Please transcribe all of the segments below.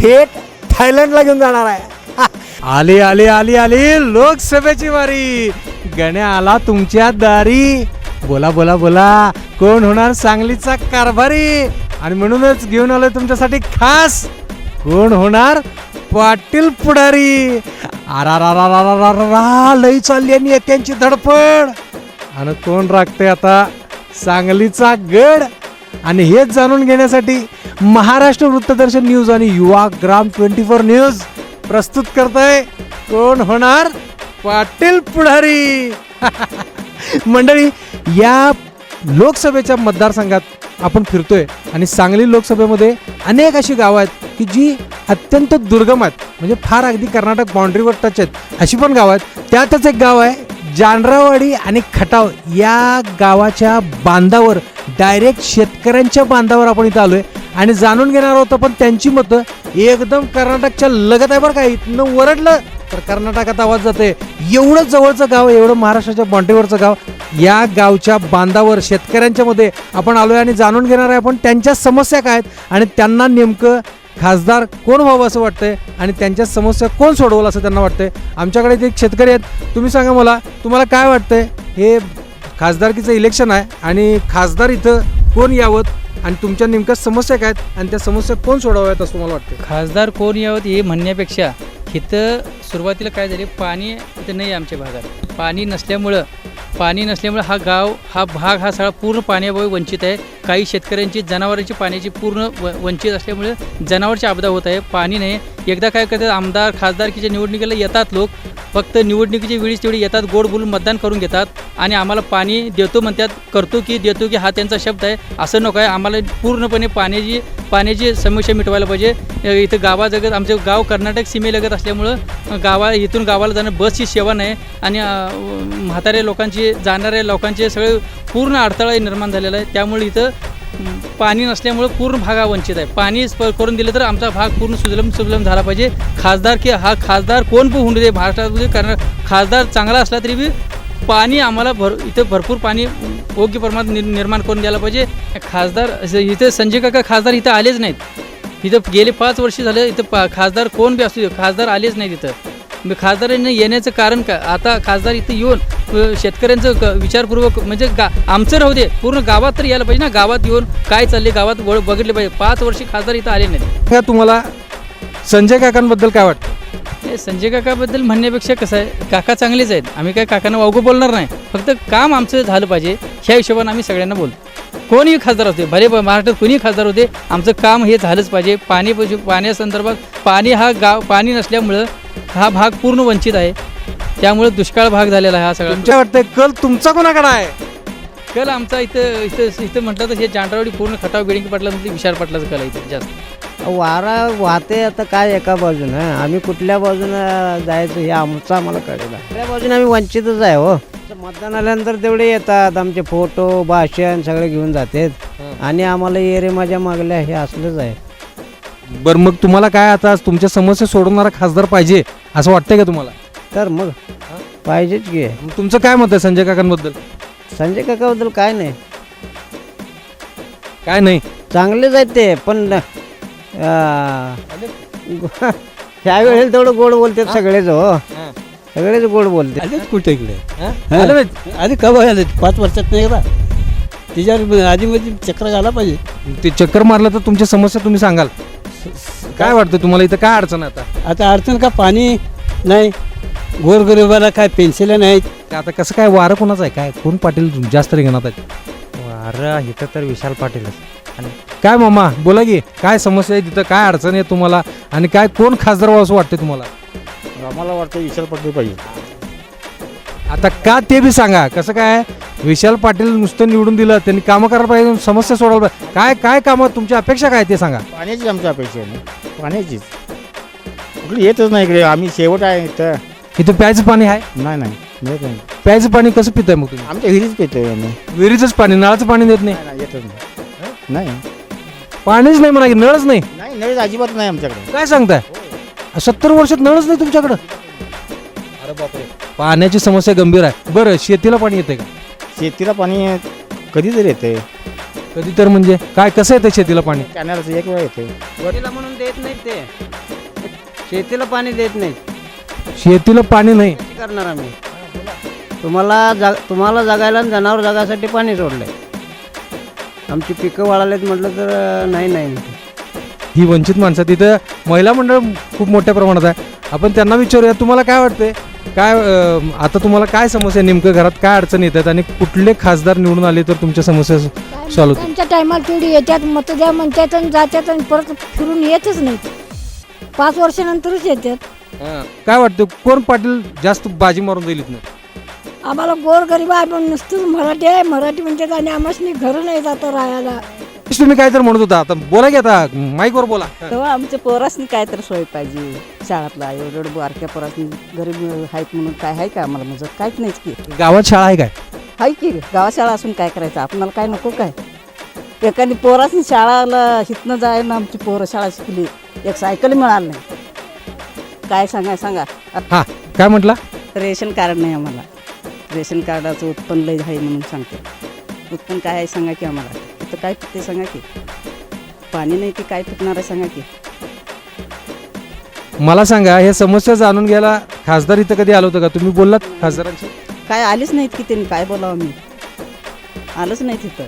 थेट थायलंडला घेऊन जाणार आहे. आली आली आली आली. लोकसभेची वारी. गण्या आला तुमच्या दारी. बोला बोला बोला. कोण होणार सांगलीचा कारभारी? आणि म्हणूनच घेऊन आलोय तुमच्यासाठी खास. कोण होणार पाटील पुढारी? लई चालली आणि त्यांची धडपड. आणि कोण राखते आता? सांगलीचा गड. आणि हेच जाणून घेण्यासाठी महाराष्ट्र वृत्तदर्शन न्यूज आणि युवा ग्राम ट्वेंटी फोर न्यूज प्रस्तुत करतय. कोण होणार? पाटील पुढारी. मंडळी या लोकसभेच्या मतदारसंघात आपण फिरतोय आणि सांगली लोकसभेमध्ये अनेक अशी गावं आहेत की जी अत्यंत दुर्गम आहेत. म्हणजे फार अगदी कर्नाटक बाउंड्रीवर टच आहेत. अशी पण गावं आहेत. त्यातच एक गाव आहे जानरावाडी आणि खटाव. या गावाच्या बांधावर डायरेक्ट शेतकऱ्यांच्या बांधावर आपण इथं आलो आहे आणि जाणून घेणार होतं पण त्यांची मतं. एकदम कर्नाटकच्या लगत आहे बरं का. इथनं वरडलं तर कर्नाटकात आवाज जाते एवढं जवळचं गाव एवढं महाराष्ट्राच्या बाउंड्रीवरचं गाव. या गावच्या बांधावर शेतकऱ्यांच्या मध्ये आपण आलोय आणि जाणून घेणार आहे आपण त्यांच्या समस्या काय आहेत आणि त्यांना नेमकं खासदार कोण व्हावं असं वाटतंय आणि त्यांच्या समस्या कोण सोडवलं असं त्यांना वाटतंय. आमच्याकडे इथे एक शेतकरी आहेत तुम्ही सांगा मला तुम्हाला काय वाटतंय? हे खासदारकीचं इलेक्शन आहे आणि खासदार इथं कोण यावं? आणि तुमच्या नेमक्या समस्या काय आहेत आणि त्या समस्या कोण सोडवाव्यात असं तुम्हाला वाटतं खासदार कोण यावं हे म्हणण्यापेक्षा इथं सुरुवातीला काय झाले? पाणी इथं नाही आमच्या भागात. पाणी नसल्यामुळं पाणी नसल्यामुळं हा गाव हा भाग हा सगळा पूर्ण पाण्याभावी वंचित आहे. काही शेतकऱ्यांची जनावरांची पाण्याची पूर्ण व वंचित असल्यामुळे जनावरची आपदा होत आहे. पाणी नाही. एकदा काय करतात? आमदार खासदारकीच्या निवडणुकीला येतात लोक. फक्त निवडणुकीच्या वेळीच तेवढी येतात गोड बोलून मतदान करून घेतात आणि आम्हाला पाणी देतो म्हणतात करतो की देतो की हा त्यांचा शब्द आहे असं नको आहे. आम्हाला पूर्णपणे पाण्याची पाण्याची समस्या मिटवायला पाहिजे. इथं गावाजगत आमचं गाव कर्नाटक सीमेलगत असल्यामुळं गावा इथून गावाला जाणं बसची सेवा नाही आणि म्हाताऱ्या लोकांची जाणाऱ्या लोकांचे सगळे पूर्ण अडथळा निर्माण झालेला आहे त्यामुळे इथं पाणी नसल्यामुळं पूर्ण भाग वंचित आहे. पाणी करून दिलं तर आमचा भाग पूर्ण सुजलम सुजलम झाला पाहिजे. खासदार की हा खासदार कोण पण होऊन दे महाराष्ट्रामध्ये कारण खासदार चांगला असला तरी बी पाणी आम्हाला भर इथं भरपूर पाणी योग्य प्रमाणात निर निर्माण करून द्यायला पाहिजे. खासदार असं संजय काका खासदार इथं आलेच नाहीत. इथं गेले पाच वर्ष झाले इथं पा खासदार कोण बी असू दे खासदार आलेच नाहीत इथं. खासदारांनी येण्याचं कारण काय? आता खासदार इथं येऊन शेतकऱ्यांचं क- विचारपूर्वक म्हणजे गा आमचं राहू दे पूर्ण गावात तर यायला पाहिजे ना? गावात येऊन काय चालले गावात वळ बघितले पाहिजे. पाच वर्षी खासदार इथं आले नाहीत. का तुम्हाला संजय काकांबद्दल काय वाटतं? हे संजय काकाबद्दल म्हणण्यापेक्षा कसं आहे काका चांगलेच आहेत. आम्ही काय काकांना वावगं बोलणार नाही. फक्त काम आमचं झालं पाहिजे. ह्या हिशोबाने आम्ही सगळ्यांना बोलतो कोणीही खासदार होते भले महाराष्ट्रात कोणीही खासदार होते आमचं काम हे झालंच पाहिजे. पाणी पाण्यासंदर्भात पाणी हा गाव पाणी नसल्यामुळं हा भाग पूर्ण वंचित आहे. त्यामुळे दुष्काळ भाग झालेला आहे हा सगळा. तुमच्या वाटतंय कल तुमचा कोणाकडे आहे? कल आमचा इथं इथं इथं म्हटलं तर हे जांडरावडी पूर्ण खटाव बिडिंग पटला म्हणजे विशाल पटलाचं कल आहे इथं जास्त. वारा वाहते आता काय एका बाजूनं आम्ही कुठल्या बाजूनं जायचं हे आमचं आम्हाला कळेल कुठल्या बाजूने आम्ही वंचितच आहे हो. मतदान आल्यानंतर तेवढे येतात आमचे फोटो भाषण सगळे घेऊन जातात. आणि आम्हाला ये रे माझ्या मागल्या हे असलंच आहे. बरं मग तुम्हाला काय आता तुमच्या समस्या सोडवणारा खासदार पाहिजे असं वाटतंय का तुम्हाला? तर मग पाहिजेच की. मग तुमचं काय मत आहे संजय काकांबद्दल? संजय काकाबद्दल काय नाही. काय नाही? चांगलेच आहेत ते पण अं, ह्या वेळेला तेवढं गोड बोलतात सगळेच हो. सगळेच गोड बोलते आलेच कुठे इकडे? हा? आलं? आधी कवा आले? पाच वर्षात नाही का तिच्यावर आधी मध्ये चक्र घाला पाहिजे. ते चक्कर मारलं तर तुमच्या समस्या तुम्ही सांगाल. काय वाटतं तुम्हाला? इथं काय अडचण आता? आता अडचण का पाणी नाही गोरगरिबाला काय पेन्सिल नाहीत आता कसं काय वारं कोणाचं आहे? काय? कोण पाटील जास्त रिंगणात आहेत? वारं इथं तर विशाल पाटीलच आणि काय मामा बोला की काय समस्या आहे तिथं? काय अडचण आहे तुम्हाला? आणि काय कोण खासदार व्हावं असं वाटतं तुम्हाला? आम्हाला वाटतं विशाल पाटील पाहिजे. आता का ते बी सांगा. कसं काय? विशाल पाटील नुसतं निवडून दिलं त्यांनी कामं करायला पाहिजे समस्या सोडवलं पाहिजे. काय काय कामं तुमची अपेक्षा काय ते सांगा. पाण्याची आमची अपेक्षा आहे ना. पाण्याचीच. इकडे येतच नाही इकडे. आम्ही शेवट आहे इथं. इथं प्यायचं पाणी आहे? नाही नाही. नाही प्यायचं पाणी कसं पिताय मग तुम्ही? आमच्या घरीच पितोय आम्ही. विहिरीचंच पाणी नळाचं पाणी देत नाही? नाही नाही येतच नाही. नाही. पाणीच नाही म्हणा की नळच नाही? नाही नळीच अजिबात नाही आमच्याकडे. काय सांगताय? सत्तर वर्षात नळच नाही तुमच्याकडं? अरे बापरे. पाण्याची समस्या गंभीर आहे. बरं शेतीला पाणी येते का? शेतीला पाणी कधी तरी येते कधी तर म्हणजे? काय कसं येतं शेतीला पाणी? कॅनलचं एक वेळा येते शेतीला म्हणून देत नाहीत ते. शेतीला पाणी देत नाहीत. शेतीला पाणी नाही. कशी करणार आम्ही. तुम्हाला जा तुम्हाला जगायला आणि जनावर जगासाठी पाणी सोडलंय. आमची पिकं वाळालेत म्हटलं तर अं, नाही नाही. म्हणते. ही वंचित माणसं तिथं महिला मंडळ खूप मोठ्या प्रमाणात आहे. आपण त्यांना विचारूया तुम्हाला काय वाटतंय? काय अं, आता तुम्हाला काय समस्या नेमकं घरात काय अडचण येतात आणि कुठले खासदार निवडून आले तर तुमच्या समस्या सॉल्व्ह होतील? त्यांच्या टायमाला तेवढी येतात मत द्या म्हणतात आणि जातात आणि परत फिरून येतच नाहीत. पाच वर्षानंतरच येतात काय वाटतं कोण पाटील जास्त बाजी मारून जाईल इथनं? आम्हाला गोरगरीब आहे पण नुसतंच मराठी आहे. मराठी म्हणतात आणि आम्हाला घरं नाही जातं राहायला. तुम्ही काय तर म्हणत होता. आता बोला की आता माईकवर बोला. तेव्हा आमच्या पोरासनी काय तर सोय पाहिजे. शाळातला एवढं एवढं बारक्या पोरासनी गरीब आहेत म्हणून काय आहे का आम्हाला म्हणजे काहीच नाहीच की. गावात शाळा आहे काय? आहे की गावात शाळा असून काय करायचं? आपणाला काय नको काय? एखादी पोरासनी शाळाला हितनं जायला आमची पोरं शाळा शिकली. एक सायकल मिळाली नाही. काय सांगा सांगा. हा काय म्हटला? रेशन कार्ड नाही आम्हाला. रेशन कार्डाचं उत्पन्न लय आहे म्हणून सांगते. उत्पन्न काय आहे सांगा की आम्हाला. इथं काय पिकते सांगा की. पाणी नाही की काय पिकणार आहे सांगा की. मला सांगा हे समस्या जाणून घ्यायला खासदार इथं कधी आलं होतं का? तुम्ही बोललात खासदारांशी? काय आलीच नाहीत की त्यांनी काय बोलावं मी? आलंच नाही तिथं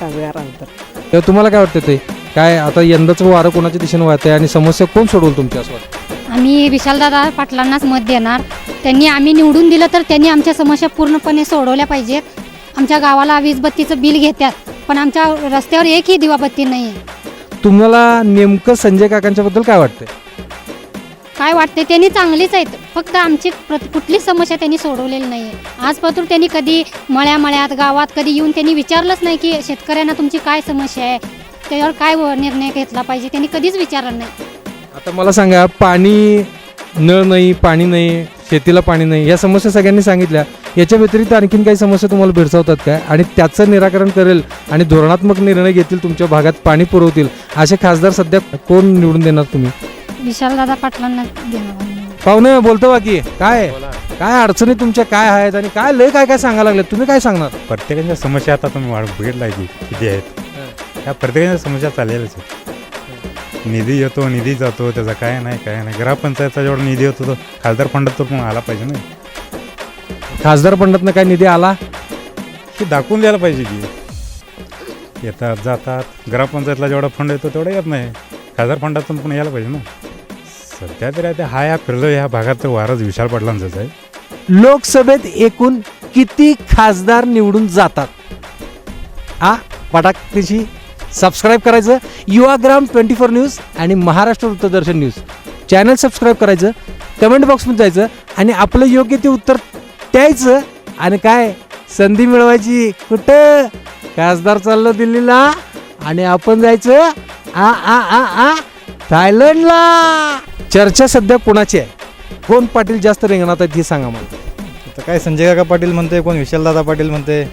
काय वेळ आलं तर. तेव्हा तुम्हाला काय वाटतं ते? काय आता यंदाचं वारं कोणाच्या दिशेने वाहत आहे आणि समस्या कोण सोडवल तुमची असं वाटतं? आम्ही विशालदादा पाटलांनाच मत देणार. त्यांनी आम्ही निवडून दिलं तर त्यांनी आमच्या समस्या पूर्णपणे सोडवल्या पाहिजेत. आमच्या गावाला वीजबत्तीचं बिल घेतात पण आमच्या रस्त्यावर एकही दिवाबत्ती नाही आहे तुम्हाला नेमकं संजय काकांच्या बद्दल काय वाटतंय? काय वाटते त्यांनी चांगलीच आहेत. फक्त आमची प्रत कुठलीच समस्या त्यांनी सोडवलेली नाही आहे आजपासून त्यांनी कधी मळ्या मळ्यात गावात कधी येऊन त्यांनी विचारलंच नाही की शेतकऱ्यांना तुमची काय समस्या आहे? त्याच्यावर काय व- निर्णय घेतला पाहिजे? त्यांनी कधीच विचारलं नाही. आता मला सांगा पाणी नळ नाही पाणी नाही शेतीला पाणी नाही. या समस्या सगळ्यांनी सांगितल्या. याच्या व्यतिरिक्त आणखीन काही समस्या तुम्हाला भेडसावतात काय आणि त्याचं निराकरण करेल आणि धोरणात्मक निर्णय घेतील तुमच्या भागात पाणी पुरवतील असे खासदार सध्या कोण निवडून देणार तुम्ही? विशालदादा पाटलांना देणार. पाहुणे बोलतो बाकी. काय? काय अडचणी तुमच्या काय आहेत आणि काय लय काय काय सांगायला लागले तुम्ही काय सांगणार? प्रत्येकाच्या समस्या आता तुम्ही वाढ बघितला की किती आहेत. ह्या प्रत्येकाच्या समस्या चाललेल्याच आहेत. निधी येतो निधी जातो त्याचा काय नाही काय नाही. ग्रामपंचायतचा जेवढा निधी होतो तो खासदार फंडात तो पण आला पाहिजे ना. खासदार पंडातनं काय निधी आला? हे दाखवून द्यायला पाहिजे की. येतात जातात. ग्रामपंचायतला जेवढा फंड येतो तेवढा येत नाही. खासदार फंडातून पण यायला पाहिजे ना. सध्या तरी आता हा या फिरलो ह्या भागात वारच विशाल पाटलांचाच आहे. लोकसभेत एकूण किती खासदार निवडून जातात? आ पटाकशी सबस्क्राईब करायचं. युवाग्राम ट्वेंटी फोर न्यूज आणि महाराष्ट्र वृत्तदर्शन न्यूज. चॅनल सबस्क्राईब करायचं. कमेंट बॉक्समध्ये जायचं आणि आपलं योग्य ते उत्तर द्यायचं. आणि काय? संधी मिळवायची. कुठं? खासदार चाललो दिल्लीला. आणि आपण जायचं. आ आ आ आ थायलंडला. चर्चा सध्या कोणाची आहे? कोण पाटील जास्त रिंगणात आहेत हे सांगा मला. तर काय संजय काका पाटील म्हणते कोण विशालदादा पाटील म्हणते